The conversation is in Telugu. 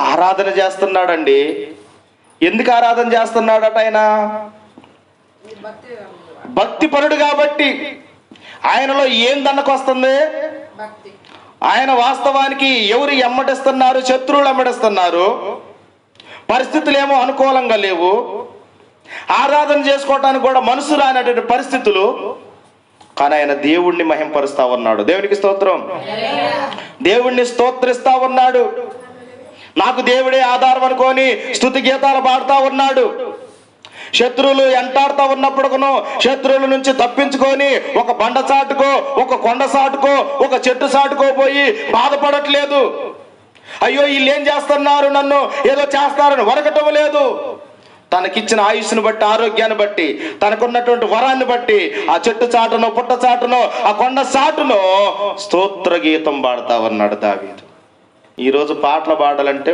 ఆరాధన చేస్తున్నాడండి. ఎందుకు ఆరాధన చేస్తున్నాడట ఆయన? భక్తి పరుడు కాబట్టి. ఆయనలో ఏం దన్నకొస్తుంది భక్తి. ఆయన వాస్తవానికి ఎవరు ఎమ్మటిస్తున్నారు? శత్రువులు ఎమ్మటిస్తున్నారు. పరిస్థితులు ఏమో అనుకూలంగా లేవు. ఆరాధన చేసుకోవటానికి కూడా మనసు రానటువంటి పరిస్థితులు. కానీ ఆయన దేవుణ్ణి మహింపరుస్తా ఉన్నాడు. దేవునికి స్తోత్రం. దేవుణ్ణి స్తోత్రిస్తా ఉన్నాడు. నాకు దేవుడే ఆధారం అనుకొని స్థుతి గీతాలు పాడుతూ ఉన్నాడు. శత్రువులు ఎంటాడుతూ ఉన్నప్పుడుకును శత్రువుల నుంచి తప్పించుకొని ఒక బండ చాటుకో ఒక కొండ సాటుకో ఒక చెట్టు సాటుకో పోయి బాధపడట్లేదు. అయ్యో వీళ్ళు ఏం చేస్తున్నారు నన్ను? ఏదో చేస్తారని వరకటం లేదు. తనకిచ్చిన ఆయుష్ను బట్టి ఆరోగ్యాన్ని బట్టి తనకున్నటువంటి వరాన్ని బట్టి ఆ చెట్టు చాటునో పుట్ట చాటునో ఆ కొండ చాటునో స్తోత్ర గీతం పాడుతా ఉన్నాడు దావీదు. ఈరోజు పాటలు పాడాలంటే